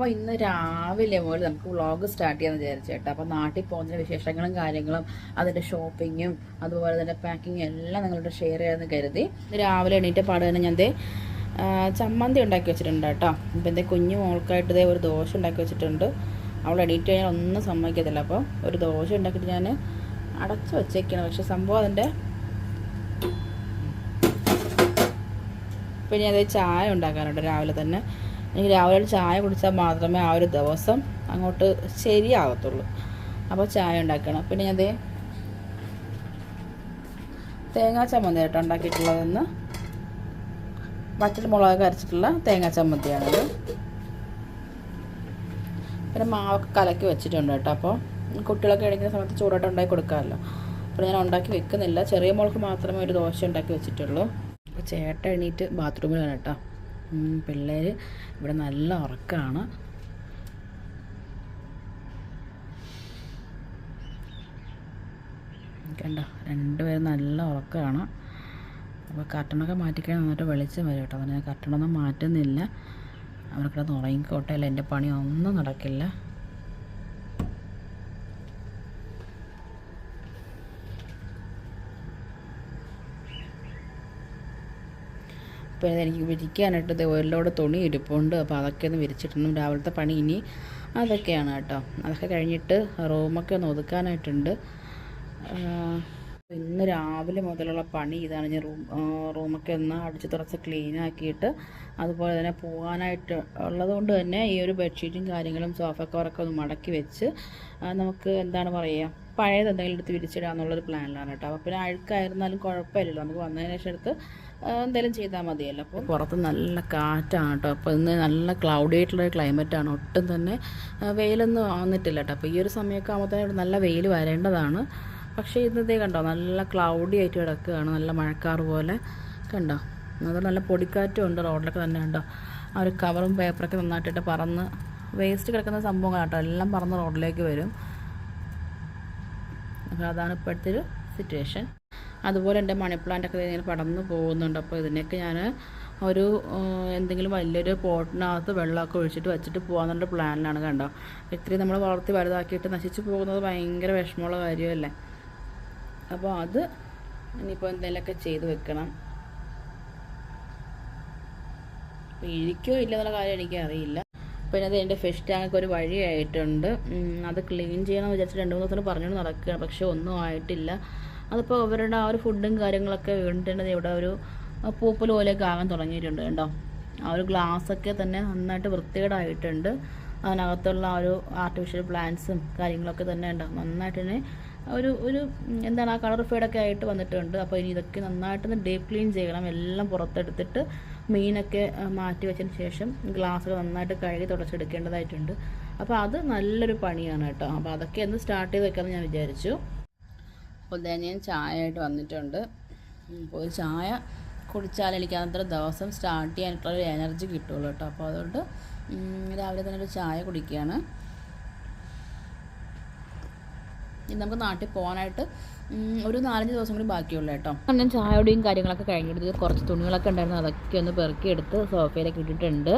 അപ്പോൾ ഇന്ന് രാവിലെ മുതൽ നമുക്ക് വ്ളോഗ് സ്റ്റാർട്ട് ചെയ്യാമെന്ന് വിചാരിച്ചേട്ടോ അപ്പോൾ നാട്ടിൽ പോകുന്ന വിശേഷങ്ങളും കാര്യങ്ങളും അതിന്റെ ഷോപ്പിങ്ങും അതുപോലെ തന്നെ പാക്കിങ്ങും എല്ലാം നിങ്ങളോട് ഷെയർ ചെയ്യാമെന്ന് കരുതി. രാവിലെ എണീറ്റ പാട് തന്നെ ഞാൻ ചമ്മന്തി ഉണ്ടാക്കി വെച്ചിട്ടുണ്ട് കേട്ടോ. ഇപ്പം എന്റെ കുഞ്ഞു മോൾക്കായിട്ട് ഇതേ ഒരു ദോശ ഉണ്ടാക്കി വെച്ചിട്ടുണ്ട്. അവൾ എണീറ്റ് കഴിഞ്ഞാൽ ഒന്നും സമ്മതിക്കത്തില്ല. അപ്പോൾ ഒരു ദോശ ഉണ്ടാക്കിയിട്ട് ഞാൻ അടച്ചു വെച്ചേക്കാണ്. പക്ഷെ സംഭവം അതിന്റെ പിന്നെ അതേ ചായ ഉണ്ടാക്കാനുണ്ട് രാവിലെ തന്നെ. എനിക്ക് രാവിലെ ചായ കുടിച്ചാൽ മാത്രമേ ആ ഒരു ദിവസം അങ്ങോട്ട് ശരിയാകത്തുള്ളൂ അപ്പോൾ ചായ ഉണ്ടാക്കണം. പിന്നെ ഞാൻ അതേ തേങ്ങാ ചമ്മന്തി ആയിട്ട് ഉണ്ടാക്കിയിട്ടുള്ളതെന്ന് വറ്റൽ മുളക് അരച്ചിട്ടുള്ള തേങ്ങാ ചമ്മന്തിയാണത്. പിന്നെ മാവൊക്കെ കലക്കി വെച്ചിട്ടുണ്ട് കേട്ടോ. അപ്പോൾ കുട്ടികളൊക്കെ ഇടയ്ക്കുന്ന സമയത്ത് ചൂടായിട്ട് ഉണ്ടാക്കി കൊടുക്കാമല്ലോ. അപ്പോൾ ഞാൻ ഉണ്ടാക്കി വെക്കുന്നില്ല. ചെറിയ മോൾക്ക് മാത്രമേ ഒരു ദോശ ഉണ്ടാക്കി വെച്ചിട്ടുള്ളൂ. അപ്പോൾ ചേട്ട എണീറ്റ് ബാത്റൂമിലാണ് കേട്ടോ. പിള്ളേർ ഇവിടെ നല്ല ഉറക്കമാണ് കണ്ടോ രണ്ടുപേരും നല്ല ഉറക്കമാണ് അപ്പോൾ കർട്ടണൊക്കെ മാറ്റിക്കഴിഞ്ഞാൽ നന്നായിട്ട് വെളിച്ചം വരും കേട്ടോ. അതുകൊണ്ട് ഞാൻ കർട്ടണൊന്നും മാറ്റുന്നില്ല അവർക്കിടന്ന് ഉറങ്ങിക്കോട്ടെ അല്ല? എന്റെ പണി ഒന്നും നടക്കില്ല. അപ്പോൾ എനിക്ക് വിരിക്കാനായിട്ട് ഇത് ഒരു തുണി ഇരിപ്പുണ്ട്. അപ്പോൾ അതൊക്കെ ഒന്ന് വിരിച്ചിട്ടുണ്ട് രാവിലത്തെ പണി ഇനി അതൊക്കെയാണ് കേട്ടോ. അതൊക്കെ കഴിഞ്ഞിട്ട് റൂമൊക്കെ ഒന്ന് ഒതുക്കാനായിട്ടുണ്ട്. ഇന്ന് രാവിലെ മുതലുള്ള പണി ഇതാണ്. ഞാൻ റൂം റൂമൊക്കെ ഒന്ന് അടിച്ച് തുറച്ച് ക്ലീൻ ആക്കിയിട്ട് അതുപോലെ തന്നെ പോകാനായിട്ട് ഉള്ളതുകൊണ്ട് തന്നെ ഈ ഒരു ബെഡ്ഷീറ്റും കാര്യങ്ങളും സോഫ കവറൊക്കെ ഒന്ന് മടക്കി വെച്ച് നമുക്ക് എന്താണ് പറയുക പഴയത് എന്തെങ്കിലും എടുത്ത് വിരിച്ചിടുക എന്നുള്ളൊരു പ്ലാനിലാണ് കേട്ടോ. അപ്പോൾ പിന്നെ അഴുക്കായിരുന്നാലും കുഴപ്പമില്ലല്ലോ. നമുക്ക് വന്നതിന് ശേഷം എടുത്ത് എന്തെങ്കിലും ചെയ്താൽ മതിയല്ലോ അപ്പോൾ പുറത്ത് നല്ല കാറ്റാണ് കേട്ടോ. അപ്പോൾ ഇന്ന് നല്ല ക്ലൗഡി ആയിട്ടുള്ള ക്ലൈമറ്റാണ് ഒട്ടും തന്നെ വെയിലൊന്നും വന്നിട്ടില്ല കേട്ടോ. അപ്പോൾ ഈ ഒരു സമയമൊക്കെ ആകുമ്പോൾ ഇവിടെ നല്ല വെയിൽ വരേണ്ടതാണ്. പക്ഷേ ഇന്നതേ കണ്ടോ നല്ല ക്ലൗഡി ആയിട്ട് കിടക്കുകയാണ്. നല്ല മഴക്കാറ് പോലെ കണ്ടോ. അത് നല്ല പൊടിക്കാറ്റും ഉണ്ട് റോഡിലൊക്കെ തന്നെ കണ്ടോ. ആ ഒരു കവറും പേപ്പറൊക്കെ നന്നായിട്ടിട്ട് പറന്ന് വേസ്റ്റ് കിടക്കുന്ന സംഭവം കേട്ടോ എല്ലാം പറന്ന് റോഡിലേക്ക് വരും. അപ്പോൾ അതാണ് ഇപ്പോഴത്തെ ഒരു സിറ്റുവേഷൻ അതുപോലെ എന്റെ മണി പ്ലാന്റൊക്കെ ഇങ്ങനെ പടർന്നു പോകുന്നുണ്ട്. അപ്പോൾ ഇതിനൊക്കെ ഞാൻ ഒരു എന്തെങ്കിലും വലിയൊരു പോട്ടിനകത്ത് വെള്ളമൊക്കെ ഒഴിച്ചിട്ട് വെച്ചിട്ട് പോകാന്നുള്ള പ്ലാനിലാണ് കണ്ടോ. ഇത്രയും നമ്മൾ വളർത്തി വലുതാക്കിയിട്ട് നശിച്ചു പോകുന്നത് ഭയങ്കര വിഷമമുള്ള കാര്യമല്ലേ. അപ്പോൾ അത് ഇനിയിപ്പോൾ എന്തെങ്കിലുമൊക്കെ ചെയ്ത് വെക്കണം. ഇരിക്കോ ഇല്ല എന്നുള്ള കാര്യം എനിക്കറിയില്ല. പിന്നെ അത് എന്റെ ഫിഷ് ടാങ്ക് ഒരു വഴിയായിട്ടുണ്ട്. അത് ക്ലീൻ ചെയ്യണമെന്ന് വിചാരിച്ചിട്ട് രണ്ട് മൂന്ന് ദിവസം പറഞ്ഞുകൊണ്ട് നടക്കുകയാണ്. പക്ഷേ ഒന്നും ആയിട്ടില്ല. അതിപ്പോൾ അവരുടെ ആ ഒരു ഫുഡും കാര്യങ്ങളൊക്കെ വീണിട്ടുണ്ടെങ്കിൽ ഇവിടെ ഒരു പൂപ്പൽ പോലെയൊക്കെ ആകാൻ തുടങ്ങിയിട്ടുണ്ട് കേട്ടോ. ആ ഒരു ഗ്ലാസ്സൊക്കെ തന്നെ നന്നായിട്ട് വൃത്തികേടായിട്ടുണ്ട്. അതിനകത്തുള്ള ആ ഒരു ആർട്ടിഫിഷ്യൽ പ്ലാന്റ്സും കാര്യങ്ങളൊക്കെ തന്നെ ഉണ്ടാവും നന്നായിട്ട് തന്നെ ഒരു ഒരു എന്താണ് ആ കളർ ഫേഡൊക്കെ ആയിട്ട് വന്നിട്ടുണ്ട്. അപ്പോൾ ഇനി ഇതൊക്കെ നന്നായിട്ടൊന്ന് ഡീപ്പ് ക്ലീൻ ചെയ്യണം. എല്ലാം പുറത്തെടുത്തിട്ട് മീനൊക്കെ മാറ്റി വെച്ചതിന് ശേഷം ഗ്ലാസ്സുകൾ നന്നായിട്ട് കഴുകി തുടച്ചെടുക്കേണ്ടതായിട്ടുണ്ട്. അപ്പോൾ അത് നല്ലൊരു പണിയാണ് കേട്ടോ. അപ്പോൾ അതൊക്കെ ഒന്ന് സ്റ്റാർട്ട് ചെയ്ത് വെക്കാമെന്ന് ഞാൻ വിചാരിച്ചു. അപ്പോൾ ചായയായിട്ട് വന്നിട്ടുണ്ട്. അപ്പോൾ ചായ കുടിച്ചാൽ എനിക്ക് അന്നത്തെ ദിവസം സ്റ്റാർട്ട് ചെയ്യാനായിട്ടുള്ള ഒരു എനർജി കിട്ടുള്ളൂ കേട്ടോ. അപ്പോൾ അതുകൊണ്ട് രാവിലെ തന്നെ ഒരു ചായ കുടിക്കുകയാണ്. ഇനി നമുക്ക് നാട്ടിൽ പോകാനായിട്ട് ഒരു നാലഞ്ച് ദിവസം കൂടി ബാക്കിയുള്ളൂ കേട്ടോ. ഞാൻ ചായയുടെയും കാര്യങ്ങളൊക്കെ കഴിഞ്ഞിട്ട് കുറച്ച് തുണികളൊക്കെ ഉണ്ടായിരുന്നു. അതൊക്കെ ഒന്ന് പെറുക്കിയെടുത്ത് സോഫയിലേക്ക് ഇട്ടിട്ടുണ്ട്.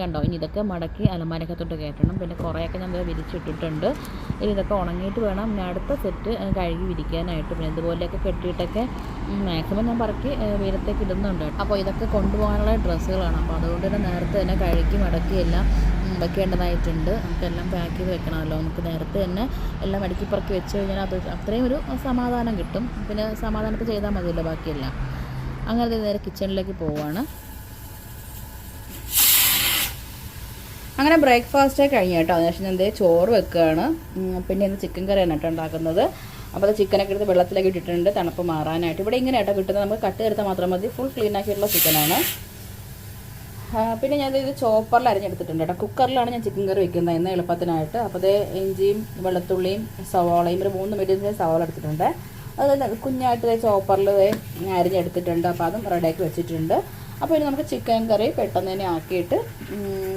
കണ്ടോ? ഇനി ഇതൊക്കെ മടക്കി അലമാരക്കത്തോട്ട് കയറ്റണം. പിന്നെ കുറേയൊക്കെ ഞാൻ വിരിച്ചിട്ടിട്ടുണ്ട്. ഇനി ഇതൊക്കെ ഉണങ്ങിയിട്ട് വേണം. ഞാൻ അടുത്ത സെറ്റ് കഴുകി വിരിക്കാനായിട്ട്. പിന്നെ ഇതുപോലെയൊക്കെ കെട്ടിയിട്ടൊക്കെ മാക്സിമം ഞാൻ പറക്കി വീരത്തേക്ക് ഇടുന്നുണ്ട് അപ്പോൾ ഇതൊക്കെ കൊണ്ടുപോകാനുള്ള ഡ്രസ്സുകളാണ്. അപ്പോൾ അതുകൊണ്ട് തന്നെ നേരത്തെ തന്നെ കഴുകി മടക്കി എല്ലാം വെക്കേണ്ടതായിട്ടുണ്ട്. നമുക്കെല്ലാം പാക്ക് ചെയ്ത് വെക്കണമല്ലോ. നമുക്ക് നേരത്തെ തന്നെ എല്ലാം അടുക്കി പറക്കി വെച്ച് കഴിഞ്ഞാൽ അത് അത്രയും ഒരു സമാധാനം കിട്ടും. പിന്നെ സമാധാനത്തിൽ ചെയ്താൽ മതിയല്ലോ ബാക്കിയെല്ലാം. അങ്ങനെ നേരെ കിച്ചണിലേക്ക് പോവുകയാണ് അങ്ങനെ ബ്രേക്ക്ഫാസ്റ്റ് കഴിഞ്ഞു കേട്ടോ. അതിനുശേഷം ഞാൻ ചോറ് വെക്കുകയാണ്. പിന്നെ ഇന്ന് ചിക്കൻ കറിയാണ് കേട്ടോ ഉണ്ടാക്കുന്നത്. അപ്പോൾ അത് ചിക്കനൊക്കെ എടുത്ത് വെള്ളത്തിലേക്ക് ഇട്ടിട്ടുണ്ട് തണുപ്പ് മാറാനായിട്ട്. ഇവിടെ ഇങ്ങനെ കേട്ടോ കിട്ടുന്നത്. നമുക്ക് കട്ട് കരുത്താൽ മാത്രം മതി. ഫുൾ ക്ലീൻ ആക്കിയിട്ടുള്ള ചിക്കനാണ് പിന്നെ ഞാൻ ഇത് ചോപ്പറിൽ അരിഞ്ഞെടുത്തിട്ടുണ്ട് കേട്ടോ. കുക്കറിലാണ് ഞാൻ ചിക്കൻ കറി വെക്കുന്നത് ഇന്ന് എളുപ്പത്തിനായിട്ട്. അപ്പോൾ അത് ഇഞ്ചിയും വെളുത്തുള്ളിയും സവാളയും ഒരു മൂന്ന് മീഡിയം സൈസ് സവാള എടുത്തിട്ടുണ്ട്. അത് കുഞ്ഞായിട്ട് ചോപ്പറിൽ അരിഞ്ഞെടുത്തിട്ടുണ്ട്. അപ്പോൾ അതും റെഡിയാക്കി വെച്ചിട്ടുണ്ട്. അപ്പോൾ ഇനി നമുക്ക് ചിക്കൻ കറി പെട്ടെന്ന് തന്നെ ആക്കിയിട്ട്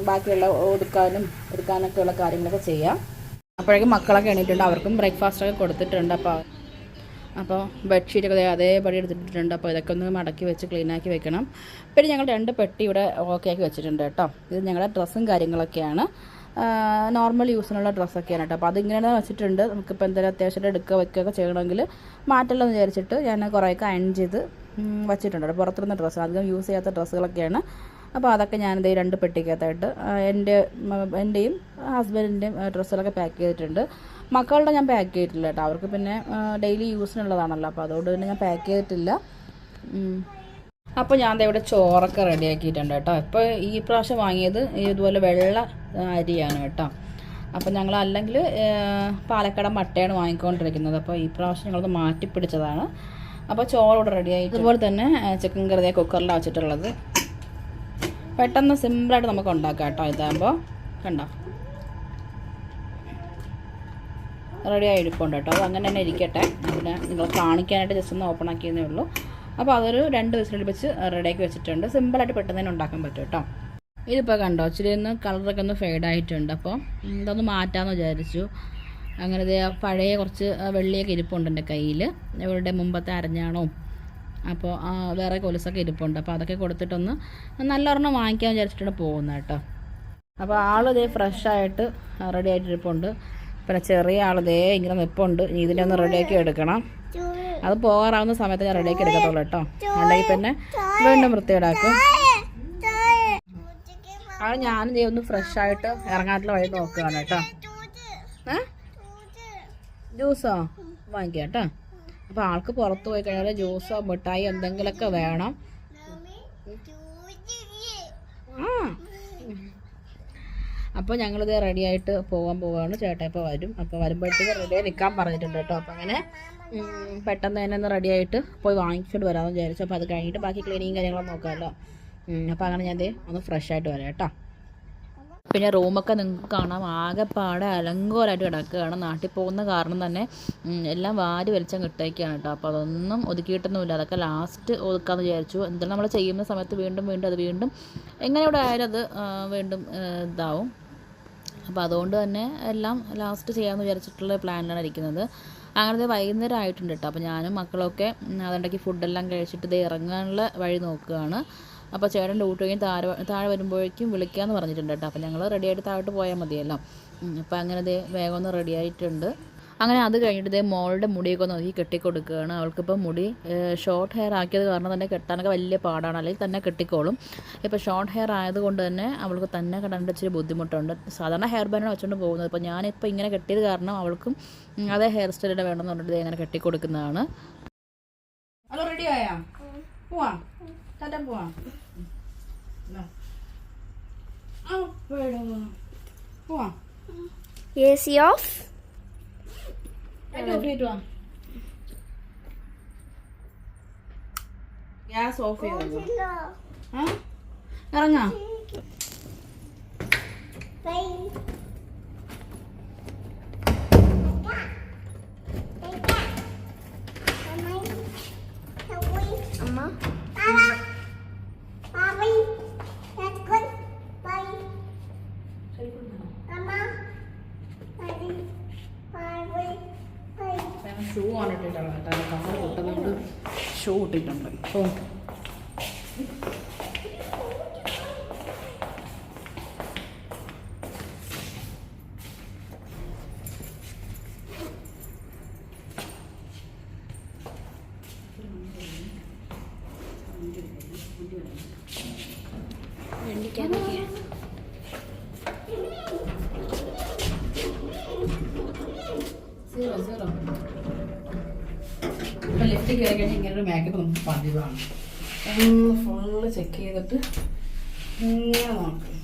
ബാക്കിയുള്ള ഒതുക്കാനും എടുക്കാനൊക്കെ ഉള്ള കാര്യങ്ങളൊക്കെ ചെയ്യാം. അപ്പോഴേക്കും മക്കളൊക്കെ എണീറ്റുണ്ട് അവർക്കും ബ്രേക്ക്ഫാസ്റ്റ് ഒക്കെ കൊടുത്തിട്ടുണ്ട്. അപ്പോൾ അപ്പോൾ ബെഡ്ഷീറ്റൊക്കെ അതേപടി എടുത്തിട്ടുണ്ട്. അപ്പോൾ ഇതൊക്കെ ഒന്ന് മടക്കി വെച്ച് ക്ലീനാക്കി വെക്കണം. പിന്നെ ഞങ്ങൾ രണ്ട് പെട്ടി ഇവിടെ ഓക്കെ ആക്കി വെച്ചിട്ടുണ്ട് കേട്ടോ. ഇത് ഞങ്ങളുടെ ഡ്രസ്സും കാര്യങ്ങളൊക്കെയാണ്. നോർമൽ യൂസിനുള്ള ഡ്രസ്സൊക്കെയാണ് കേട്ടോ. അപ്പോൾ അതിങ്ങനെ വെച്ചിട്ടുണ്ട്. നമുക്കിപ്പോൾ എന്തെങ്കിലും അത്യാവശ്യമായിട്ട് എടുക്കുക വെക്കുകയൊക്കെ ചെയ്യണമെങ്കിൽ മാറ്റമില്ലെന്ന് വിചാരിച്ചിട്ട് ഞാൻ കുറേയൊക്കെ അയൺ ചെയ്ത് വെച്ചിട്ടുണ്ട്. കേട്ടോ പുറത്തിരുന്ന ഡ്രസ്സ് അധികം യൂസ് ചെയ്യാത്ത ഡ്രസ്സുകളൊക്കെയാണ് അപ്പോൾ അതൊക്കെ ഞാനിത് രണ്ട് പെട്ടിക്കകത്തായിട്ട് എന്റെ എന്റെയും ഹസ്ബൻഡിന്റെയും ഡ്രസ്സുകളൊക്കെ പാക്ക് ചെയ്തിട്ടുണ്ട്. മക്കളുടെ ഞാൻ പാക്ക് ചെയ്തിട്ടില്ല കേട്ടോ. അവർക്ക് പിന്നെ ഡെയിലി യൂസിനുള്ളതാണല്ലോ അപ്പോൾ അതുകൊണ്ട് തന്നെ ഞാൻ പാക്ക് ചെയ്തിട്ടില്ല. അപ്പോൾ ഞാൻ ഇവിടെ ചോറൊക്കെ റെഡിയാക്കിയിട്ടുണ്ട് കേട്ടോ. ഇപ്പോൾ ഈ പ്രാവശ്യം വാങ്ങിയത് ഇതുപോലെ വെള്ള അരിയാണ് കേട്ടോ. അപ്പോൾ ഞങ്ങൾ അല്ലെങ്കിൽ പാലക്കാടൻ മട്ടയാണ് വാങ്ങിക്കൊണ്ടിരിക്കുന്നത്. അപ്പോൾ ഈ പ്രാവശ്യം ഞങ്ങളത് മാറ്റി പിടിച്ചതാണ് അപ്പോൾ ചോറ് ഇവിടെ റെഡിയായി അതുപോലെ തന്നെ ചിക്കൻ കറി ദേ കുക്കറിലാണ് വെച്ചിട്ടുള്ളത്. പെട്ടെന്ന് സിമ്പിളായിട്ട് നമുക്ക് ഉണ്ടാക്കാം കേട്ടോ ഇതാകുമ്പോൾ കണ്ടോ? റെഡിയായി ഇരിപ്പുണ്ട് കേട്ടോ. അത് അങ്ങനെ തന്നെ ഇരിക്കട്ടെ. പിന്നെ നിങ്ങൾ കാണിക്കാനായിട്ട് ജസ്റ്റ് ഒന്ന് ഓപ്പൺ ആക്കിയതേ ഉള്ളൂ. അപ്പോൾ അതൊരു രണ്ട് വിസിലടുപ്പിച്ച് റെഡിയാക്കി വെച്ചിട്ടുണ്ട്. സിമ്പിളായിട്ട് പെട്ടെന്ന് തന്നെ ഉണ്ടാക്കാൻ പറ്റും കേട്ടോ. ഇതിപ്പോൾ കണ്ടോ ഇച്ചിരി ഒന്ന് കളറൊക്കെ ഒന്ന് ഫെയ്ഡായിട്ടുണ്ട് അപ്പോൾ ഇതൊന്ന് മാറ്റാമെന്ന് വിചാരിച്ചു. അങ്ങനെ പഴയ കുറച്ച് വെള്ളിയൊക്കെ ഇരിപ്പുണ്ട് എന്റെ കയ്യിൽ ഇവരുടെ മുമ്പത്തെ അരഞ്ഞാണോ. അപ്പോൾ വേറെ കൊലുസൊക്കെ ഇരിപ്പുണ്ട്. അപ്പോൾ അതൊക്കെ കൊടുത്തിട്ടൊന്ന് നല്ല ഒരെണ്ണം വാങ്ങിക്കാൻ വിചാരിച്ചിട്ടാണ് പോകുന്നത് കേട്ടോ. അപ്പോൾ ആൾ ഇതേ ഫ്രഷായിട്ട് റെഡി ആയിട്ട് ഇരിപ്പുണ്ട്. പിന്നെ ചെറിയ ആൾ ഇതേ ഇങ്ങനെ നിൽപ്പുണ്ട് ഇനി ഇതിനെ ഒന്ന് റെഡിയാക്കി എടുക്കണം. അത് പോകാറാവുന്ന സമയത്ത് ഞാൻ റെഡിയാക്കി എടുക്കത്തുള്ളൂ കേട്ടോ. അല്ലെങ്കിൽ പിന്നെ വീണ്ടും വൃത്തിയിടാക്കും അത് ഞാനും ദേ ഒന്ന് ഫ്രഷായിട്ട് ഇറങ്ങാനുള്ള വഴി നോക്കുകയാണ് കേട്ടോ. ഏ? ജ്യൂസോ? വാങ്ങിക്കാം കേട്ടോ. അപ്പോൾ ആൾക്ക് പുറത്ത് പോയി കഴിഞ്ഞാൽ ജ്യൂസോ മിഠായി എന്തെങ്കിലുമൊക്കെ വേണം. ആ. അപ്പോൾ ഞങ്ങളിത് റെഡി ആയിട്ട് പോകാൻ പോവുകയാണ് ചേട്ടാ ഇപ്പോൾ വരും. അപ്പോൾ വരുമ്പോഴത്തേക്ക് റെഡി ആയി നിൽക്കാൻ പറഞ്ഞിട്ടുണ്ട് കേട്ടോ. അപ്പോൾ അങ്ങനെ പെട്ടെന്ന് തന്നെ ഒന്ന് റെഡി ആയിട്ട് പോയി വാങ്ങിച്ചിട്ട് വരാമെന്ന് വിചാരിച്ചു. അപ്പോൾ അത് കഴിഞ്ഞിട്ട് ബാക്കി ക്ലീനിങ് കാര്യങ്ങളൊക്കെ നോക്കാമല്ലോ. അപ്പോൾ അങ്ങനെ ഞാൻ ഒന്ന് ഫ്രഷ് ആയിട്ട് വരാം കേട്ടോ. പിന്നെ റൂമൊക്കെ നിങ്ങൾക്ക് കാണാം. ആകെപ്പാടെ അലങ്കോലായിട്ട് കിടക്കുകയാണ്. നാട്ടിൽ പോകുന്ന കാരണം തന്നെ എല്ലാം വാരി വലിച്ചം കിട്ടേക്കാണ് കേട്ടോ. അപ്പോൾ അതൊന്നും ഒതുക്കിയിട്ടൊന്നുമില്ല. അതൊക്കെ ലാസ്റ്റ് ഒതുക്കാമെന്ന് വിചാരിച്ചു. എന്തായാലും നമ്മൾ ചെയ്യുന്ന സമയത്ത് വീണ്ടും വീണ്ടും അത് വീണ്ടും എങ്ങനെ ഇവിടെ ആയാലും അത് വീണ്ടും ഇതാവും. അപ്പോൾ അതുകൊണ്ട് തന്നെ എല്ലാം ലാസ്റ്റ് ചെയ്യാമെന്ന് വിചാരിച്ചിട്ടുള്ള പ്ലാനിലാണ് ഇരിക്കുന്നത്. അങ്ങനത്തെ വൈകുന്നേരം ആയിട്ടുണ്ട് കേട്ടോ. അപ്പോൾ ഞാനും മക്കളൊക്കെ അതുണ്ടാക്കി ഫുഡെല്ലാം കഴിച്ചിട്ട് ഇത് ഇറങ്ങാനുള്ള വഴി നോക്കുകയാണ്. അപ്പോൾ ചേട്ടൻ ഡ്യൂട്ടി കഴിഞ്ഞ് താഴെ താഴെ വരുമ്പോഴേക്കും വിളിക്കാമെന്ന് പറഞ്ഞിട്ടുണ്ട് കേട്ടോ. അപ്പോൾ ഞങ്ങൾ റെഡിയായിട്ട് താഴോട്ട് പോയാൽ മതിയല്ലോ. അപ്പോൾ അങ്ങനെ വേഗം ഒന്ന് റെഡി ആയിട്ടുണ്ട്. അങ്ങനെ അത് കഴിഞ്ഞിട്ട് മോളുടെ മുടിയൊക്കെ ഒതുക്കി കെട്ടിക്കൊടുക്കുകയാണ്. അവൾക്കിപ്പോൾ മുടി ഷോർട്ട് ഹെയർ ആക്കിയത് കാരണം തന്നെ കെട്ടാനൊക്കെ വലിയ പാടാണ്. അല്ലെങ്കിൽ തന്നെ കെട്ടിക്കോളും. ഇപ്പോൾ ഷോർട്ട് ഹെയർ ആയതുകൊണ്ട് തന്നെ അവൾക്ക് തന്നെ കെട്ടാൻ ഇച്ചിരി ബുദ്ധിമുട്ടുണ്ട്. സാധാരണ ഹെയർ ബാൻഡാണ് വെച്ചുകൊണ്ട് പോകുന്നത്. ഇപ്പോൾ ഞാനിപ്പോൾ ഇങ്ങനെ കെട്ടിയത് കാരണം അവൾക്കും അതേ ഹെയർ സ്റ്റൈൽ തന്നെ വേണമെന്ന് പറഞ്ഞിട്ട് ഇങ്ങനെ കെട്ടിക്കൊടുക്കുന്നതാണ്. ഹലോ റെഡി പോവാ. പോവാം. പോവാം AC off. ഗ്യാസ് ഓഫ് ചെയ്തോ ഇറങ്ങാം Amma. ഷൂ ആണ് ഇട്ടിട്ടുള്ളത് കേട്ടോ കവർ പൊട്ടുന്നുണ്ട് ഷൂ ഇട്ടിട്ടുണ്ട്. ഓ. ഇപ്പം ലിഫ്റ്റ് കയറി കഴിഞ്ഞാൽ ഇങ്ങനെ ഒരു മേക്കപ്പ് നമുക്ക് പതിവാണ്. ഒന്ന് ഫുള്ള് ചെക്ക് ചെയ്തിട്ട് ഇങ്ങനെ നോക്കും.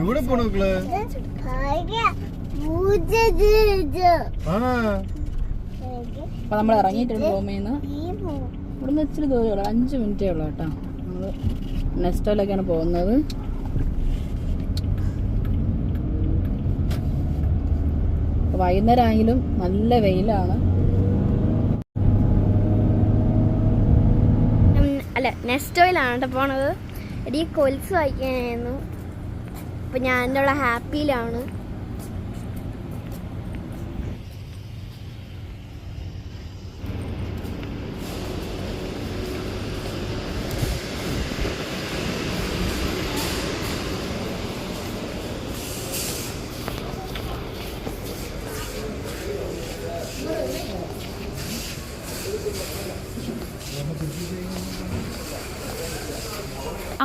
എവിടെ പോണക്കൾ ആ അപ്പോൾ നമ്മൾ ഇറങ്ങിയിട്ടുണ്ട് റൂമിൽ നിന്ന്. ഇവിടുന്ന് ഇച്ചിരി ദൂരമേ ഉള്ളൂ അഞ്ച് മിനിറ്റേ ഉള്ളൂ കേട്ടോ. നമ്മൾ നെക്സ്റ്റോയിലൊക്കെയാണ് പോകുന്നത്. വൈകുന്നേരം ആയാലും നല്ല വെയിലാണ്. അല്ല നെസ്റ്റോയിലാണ് കേട്ടോ പോണത്? എടീ കൊലുസ് വായിക്കാനായിരുന്നു. അപ്പം ഞാൻ എന്റെ ഉള്ള ഹാപ്പിയിലാണ്.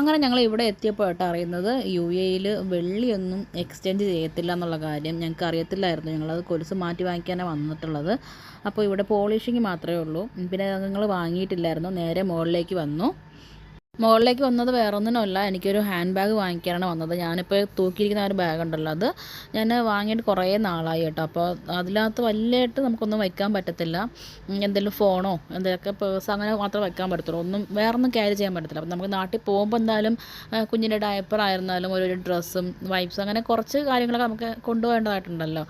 അങ്ങനെ ഞങ്ങൾ ഇവിടെ എത്തിയപ്പോഴാണ് അറിയുന്നത് യു എയിൽ വെള്ളിയൊന്നും എക്സ്ചേഞ്ച് ചെയ്യത്തില്ല എന്നുള്ള കാര്യം ഞങ്ങൾക്ക് അറിയത്തില്ലായിരുന്നു. ഞങ്ങളത് കൊലുസ് മാറ്റി വാങ്ങിക്കാനാണ് വന്നിട്ടുള്ളത്. അപ്പോൾ ഇവിടെ പോളിഷിങ് മാത്രമേ ഉള്ളൂ. പിന്നെ ഞങ്ങൾ വാങ്ങിയിട്ടില്ലായിരുന്നു. നേരെ മുകളിലേക്ക് വന്നു. മുകളിലേക്ക് വന്നത് വേറൊന്നിനുമല്ല എനിക്കൊരു ഹാൻഡ് ബാഗ് വാങ്ങിക്കാനാണ് വന്നത്. ഞാനിപ്പോൾ തൂക്കിയിരിക്കുന്ന ഒരു ബാഗ് ഉണ്ടല്ലോ അത് ഞാൻ വാങ്ങിയിട്ട് കുറേ നാളായി കേട്ടോ. അപ്പോൾ അതിനകത്ത് വലിയതായിട്ട് നമുക്കൊന്നും വയ്ക്കാൻ പറ്റത്തില്ല. എന്തെങ്കിലും ഫോണോ എന്തെങ്കിലുമൊക്കെ പേഴ്സ് അങ്ങനെ മാത്രമേ വയ്ക്കാൻ പറ്റത്തുള്ളൂ. ഒന്നും വേറൊന്നും ക്യാരി ചെയ്യാൻ പറ്റത്തില്ല. അപ്പോൾ നമുക്ക് നാട്ടിൽ പോകുമ്പോൾ എന്തായാലും കുഞ്ഞിന്റെ ഡയപ്പർ ആയിരുന്നാലും ഒരു ഡ്രസ്സും വൈപ്സും അങ്ങനെ കുറച്ച് കാര്യങ്ങളൊക്കെ നമുക്ക് കൊണ്ടുപോകേണ്ടതായിട്ടുണ്ടല്ലോ.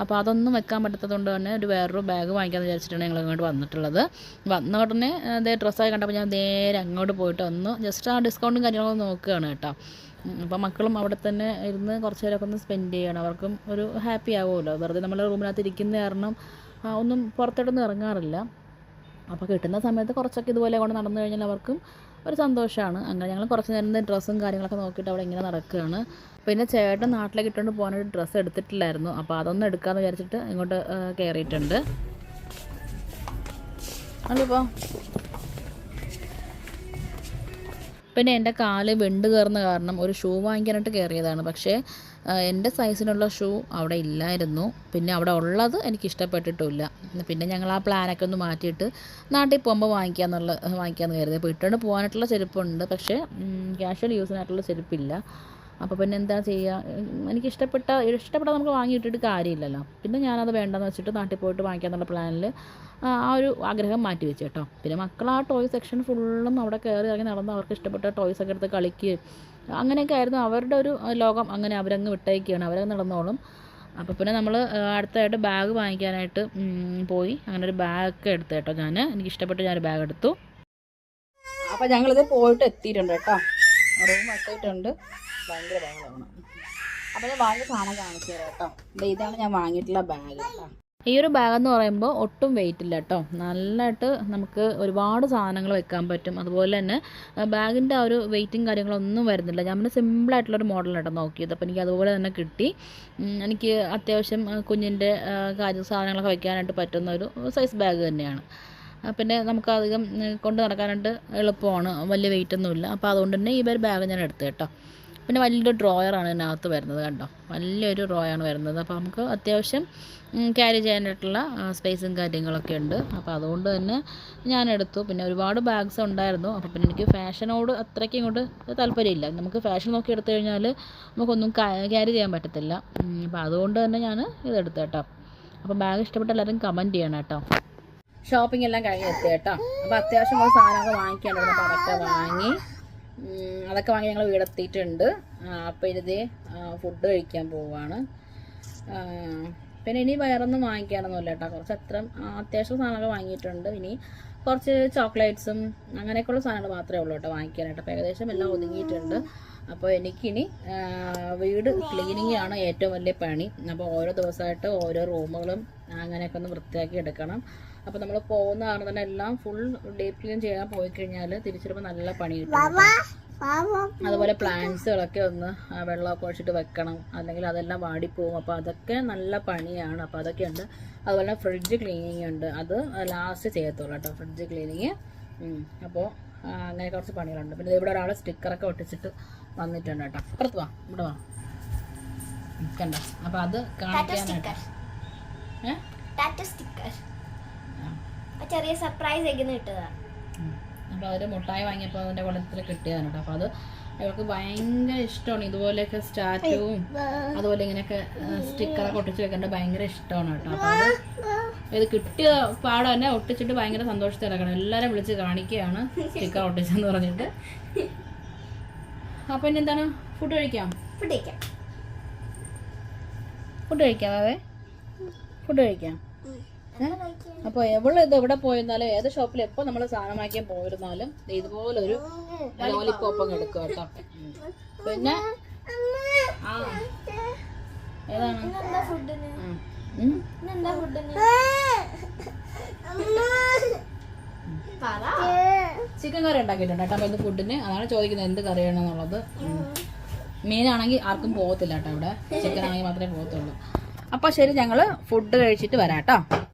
അപ്പോൾ അതൊന്നും വെക്കാൻ പറ്റാത്തത് കൊണ്ട് തന്നെ ഒരു വേറൊരു ബാഗ് വാങ്ങിക്കാമെന്ന് വിചാരിച്ചിട്ടാണ് ഞങ്ങൾ ഇങ്ങോട്ട് വന്നിട്ടുള്ളത്. വന്ന ഉടനെ അതേ ഡ്രസ്സായി കണ്ടപ്പോൾ ഞാൻ നേരെ അങ്ങോട്ട് പോയിട്ട് ഒന്ന് ജസ്റ്റ് ആ ഡിസ്കൗണ്ടും കാര്യങ്ങളൊക്കെ നോക്കുകയാണ് കേട്ടോ. അപ്പോൾ മക്കളും അവിടെ തന്നെ ഇരുന്ന് കുറച്ച് നേരമൊക്കെ ഒന്ന് സ്പെൻഡ് ചെയ്യണം. അവർക്കും ഒരു ഹാപ്പി ആവുമല്ലോ. വെറുതെ നമ്മൾ റൂമിനകത്ത് ഇരിക്കുന്ന കാരണം ഒന്നും പുറത്തോട്ടൊന്നും ഇറങ്ങാറില്ല. അപ്പോൾ കിട്ടുന്ന സമയത്ത് കുറച്ചൊക്കെ ഇതുപോലെ കൊണ്ട് നടന്നു കഴിഞ്ഞാൽ അവർക്കും ഒരു സന്തോഷമാണ് അങ്ങനെ ഞങ്ങൾ കുറച്ച് നേരം ഡ്രസ്സും കാര്യങ്ങളൊക്കെ നോക്കിയിട്ട് അവിടെ ഇങ്ങനെ നടക്കുകയാണ് പിന്നെ ചേട്ടൻ നാട്ടിലേക്ക് ഇട്ടുകൊണ്ട് പോകാനൊരു ഡ്രസ്സ് എടുത്തിട്ടില്ലായിരുന്നു. അപ്പോൾ അതൊന്നും എടുക്കാമെന്ന് വിചാരിച്ചിട്ട് ഇങ്ങോട്ട് കയറിയിട്ടുണ്ട് അതിപ്പോൾ പിന്നെ എന്റെ കാൽ വെണ്ട് കയറുന്ന കാരണം ഒരു ഷൂ വാങ്ങിക്കാനായിട്ട് കയറിയതാണ് പക്ഷേ എന്റെ സൈസിനുള്ള ഷൂ അവിടെ ഇല്ലായിരുന്നു. പിന്നെ അവിടെ ഉള്ളത് എനിക്ക് ഇഷ്ടപ്പെട്ടിട്ടില്ല പിന്നെ ഞങ്ങൾ ആ പ്ലാനൊക്കെ ഒന്ന് മാറ്റിയിട്ട് നാട്ടിൽ പോകുമ്പോൾ വാങ്ങിക്കാമെന്നുള്ള വാങ്ങിക്കാമെന്ന് കരുതി. അപ്പോൾ ഇട്ടുകൊണ്ട് പോകാനായിട്ടുള്ള ചെരുപ്പുണ്ട്. പക്ഷേ ക്യാഷ്വൽ യൂസിനായിട്ടുള്ള ചെരുപ്പില്ല. അപ്പോൾ പിന്നെ എന്താ ചെയ്യുക എനിക്ക് ഇഷ്ടപ്പെട്ട ഇഷ്ടപ്പെട്ട നമുക്ക് വാങ്ങിയിട്ടിട്ട് കാര്യമില്ലല്ലോ. പിന്നെ ഞാനത് വേണ്ടെന്ന് വെച്ചിട്ട് നാട്ടിൽ പോയിട്ട് വാങ്ങിക്കാമെന്നുള്ള പ്ലാനിൽ ആ ഒരു ആഗ്രഹം മാറ്റി വെച്ചു കേട്ടോ. പിന്നെ മക്കൾ ആ ടോയ് സെക്ഷൻ ഫുള്ളും അവിടെ കയറി ഇറങ്ങി നടന്ന് അവർക്ക് ഇഷ്ടപ്പെട്ട ടോയ്സൊക്കെ എടുത്ത് കളിക്കുകയും അങ്ങനെയൊക്കെ ആയിരുന്നു. അവരുടെ ഒരു ലോകം അങ്ങനെ അവരങ്ങ് വിട്ടയക്കുകയാണ്. അവരങ്ങ് നടന്നോളും. അപ്പോൾ പിന്നെ നമ്മൾ അടുത്തായിട്ട് ബാഗ് വാങ്ങിക്കാനായിട്ട് പോയി. അങ്ങനെ ഒരു ബാഗൊക്കെ എടുത്തു കേട്ടോ ഞാൻ എനിക്ക് ഇഷ്ടപ്പെട്ട് ഞാനൊരു ബാഗ് എടുത്തു. അപ്പോൾ ഞങ്ങളിത് പോയിട്ട് എത്തിയിട്ടുണ്ട് കേട്ടോ. റൂം എത്തിയിട്ടുണ്ട് ഭയങ്കര ബാഗാണ് അപ്പോൾ ഞാൻ വാങ്ങിയ സാധനം കാണിച്ചു തരാം കേട്ടോ ഇതാണ് ഞാൻ വാങ്ങിയിട്ടുള്ള ബാഗ് കേട്ടോ. ഈ ഒരു ബാഗ് എന്ന് പറയുമ്പോൾ ഒട്ടും വെയിറ്റ് ഇല്ല കേട്ടോ നല്ലതായിട്ട് നമുക്ക് ഒരുപാട് സാധനങ്ങൾ വെക്കാൻ പറ്റും. അതുപോലെ തന്നെ ബാഗിന്റെ ആ ഒരു വെയിറ്റും കാര്യങ്ങളൊന്നും വരുന്നില്ല. ഞാൻ പിന്നെ സിമ്പിളായിട്ടുള്ളൊരു മോഡലാണ് കേട്ടോ നോക്കിയത്. അപ്പോൾ എനിക്ക് അതുപോലെ തന്നെ കിട്ടി. എനിക്ക് അത്യാവശ്യം കുഞ്ഞിന്റെ കാര്യ സാധനങ്ങളൊക്കെ വെക്കാനായിട്ട് പറ്റുന്ന ഒരു സൈസ് ബാഗ് തന്നെയാണ്. പിന്നെ നമുക്ക് അധികം കൊണ്ട് നടക്കാനായിട്ട് എളുപ്പമാണ്. വലിയ വെയിറ്റ് ഒന്നുമില്ല. അപ്പോൾ അതുകൊണ്ട് തന്നെ ഈ ഒരു ബാഗ് ഞാൻ എടുത്തു കേട്ടോ പിന്നെ വലിയൊരു ഡ്രോയറാണ് ഇതിനകത്ത് വരുന്നത് കണ്ടോ? വലിയൊരു ഡ്രോയാണ് വരുന്നത്. അപ്പോൾ നമുക്ക് അത്യാവശ്യം ക്യാരി ചെയ്യാനായിട്ടുള്ള സ്പേസും കാര്യങ്ങളൊക്കെ ഉണ്ട്. അപ്പോൾ അതുകൊണ്ട് തന്നെ ഞാൻ എടുത്തു. പിന്നെ ഒരുപാട് ബാഗ്സ് ഉണ്ടായിരുന്നു. അപ്പോൾ പിന്നെ എനിക്ക് ഫാഷനോട് അത്രയ്ക്ക് ഇങ്ങോട്ട് താല്പര്യമില്ല. നമുക്ക് ഫാഷൻ നോക്കി എടുത്തു കഴിഞ്ഞാൽ നമുക്കൊന്നും ക്യാരി ചെയ്യാൻ പറ്റത്തില്ല. അപ്പോൾ അതുകൊണ്ട് തന്നെ ഞാൻ ഇതെടുത്തു കേട്ടോ. അപ്പോൾ ബാഗ് ഇഷ്ടപ്പെട്ട എല്ലാവരും കമന്റ് ചെയ്യണം കേട്ടോ. ഷോപ്പിംഗ് എല്ലാം കഴിഞ്ഞ് എത്തി കേട്ടോ. അപ്പോൾ അത്യാവശ്യം കുറച്ച് സാധനമൊക്കെ വാങ്ങിക്കാൻ അപ്പോൾ അതൊക്കെ വാങ്ങി. അതൊക്കെ വാങ്ങി ഞങ്ങൾ വീടെത്തിയിട്ടുണ്ട്. അപ്പോൾ ഇരുതി ഫുഡ് കഴിക്കാൻ പോവുകയാണ് പിന്നെ ഇനി വേറൊന്നും വാങ്ങിക്കാനൊന്നുമില്ല കേട്ടോ കുറച്ച് അത്ര അത്യാവശ്യം സാധനമൊക്കെ വാങ്ങിയിട്ടുണ്ട്. ഇനി കുറച്ച് ചോക്ലേറ്റ്സും അങ്ങനെയൊക്കെയുള്ള സാധനങ്ങൾ മാത്രമേ ഉള്ളൂ കേട്ടോ വാങ്ങിക്കാനായിട്ട്. അപ്പോൾ ഏകദേശം എല്ലാം ഒതുങ്ങിയിട്ടുണ്ട്. അപ്പോൾ എനിക്കിനി വീട് ക്ലീനിങ് ആണ് ഏറ്റവും വലിയ പണി. അപ്പോൾ ഓരോ ദിവസമായിട്ട് ഓരോ റൂമുകളും അങ്ങനെയൊക്കെ ഒന്ന് വൃത്തിയാക്കി എടുക്കണം. അപ്പോൾ നമ്മൾ പോകുന്ന കാരണം തന്നെ എല്ലാം ഫുൾ ഡീപ് ക്ലീൻ ചെയ്യാൻ പോയി കഴിഞ്ഞാൽ തിരിച്ചിടുമ്പോൾ നല്ല പണി കിട്ടും. അതുപോലെ പ്ലാന്റ്സുകളൊക്കെ ഒന്ന് വെള്ളമൊക്കെ ഒഴിച്ചിട്ട് വെക്കണം. അല്ലെങ്കിൽ അതെല്ലാം വാടിപ്പോവും. അപ്പോൾ അതൊക്കെ നല്ല പണിയാണ്. അപ്പോൾ അതൊക്കെ ഉണ്ട് അതുപോലെ ഫ്രിഡ്ജ് ക്ലീനിങ് ഉണ്ട്. അത് ലാസ്റ്റ് ചെയ്യത്തുള്ളൂ കേട്ടോ ഫ്രിഡ്ജ് ക്ലീനിങ് അപ്പോൾ അങ്ങനെ കുറച്ച് പണികളുണ്ട്. പിന്നെ ഇവിടെ ഒരാൾ സ്റ്റിക്കറൊക്കെ ഒട്ടിച്ചിട്ട് വന്നിട്ടുണ്ട് കേട്ടോ. അപ്പുറത്ത് വാ ഇവിടെ വാ. കണ്ടോ? അപ്പോൾ അത് കാണിക്കാനായിട്ട്. സ്റ്റിക്കർ ചെറിയ സർപ്രൈസ് ആയിരുന്നു കിട്ടുക അപ്പോൾ അവർ മുട്ടായി വാങ്ങിയപ്പോൾ അതിന്റെ കുളത്തിൽ കിട്ടിയതാണ് കേട്ടോ അപ്പോൾ അത് അവൾക്ക് ഭയങ്കര ഇഷ്ടമാണ്. ഇതുപോലെയൊക്കെ സ്റ്റാറ്റുവും അതുപോലെ ഇങ്ങനെയൊക്കെ സ്റ്റിക്കറൊക്കെ ഒട്ടിച്ച് വെക്കേണ്ട ഭയങ്കര ഇഷ്ടമാണ് കേട്ടോ അപ്പോൾ അത് ഇത് കിട്ടിയ പാടം തന്നെ ഒട്ടിച്ചിട്ട് ഭയങ്കര സന്തോഷത്തിൽ നടക്കണം. എല്ലാവരും വിളിച്ച് കാണിക്കുകയാണ് സ്റ്റിക്കർ ഒട്ടിച്ചെന്ന് പറഞ്ഞിട്ട്. അപ്പോൾ ഇനി എന്താണ്? ഫുഡ് കഴിക്കാം. ഫുഡ് കഴിക്കാം. ഫുഡ് കഴിക്കാം അവേ ഫുഡ് കഴിക്കാം. അപ്പോൾ എവിടെ ഇത് എവിടെ പോയിരുന്നാലും ഏത് ഷോപ്പിൽ എപ്പോൾ നമ്മൾ സാധനം വാങ്ങിക്കാൻ പോയിരുന്നാലും ഇതുപോലൊരു ലോലിപ്പോപ്പ് എടുക്കുക കേട്ടോ. പിന്നെ? ചിക്കൻ കറി ഉണ്ടാക്കിയിട്ടുണ്ട് കേട്ടോ. ഇത് ഫുഡിന് അതാണ് ചോദിക്കുന്നത് എന്ത് കറിയാണെന്നുള്ളത്. മീനാണെങ്കിൽ ആർക്കും പോകത്തില്ല കേട്ടോ ഇവിടെ. ചിക്കൻ ആണെങ്കിൽ മാത്രമേ പോകത്തുള്ളൂ. അപ്പോൾ ശരി ഞങ്ങൾ ഫുഡ് കഴിച്ചിട്ട് വരാം കേട്ടോ.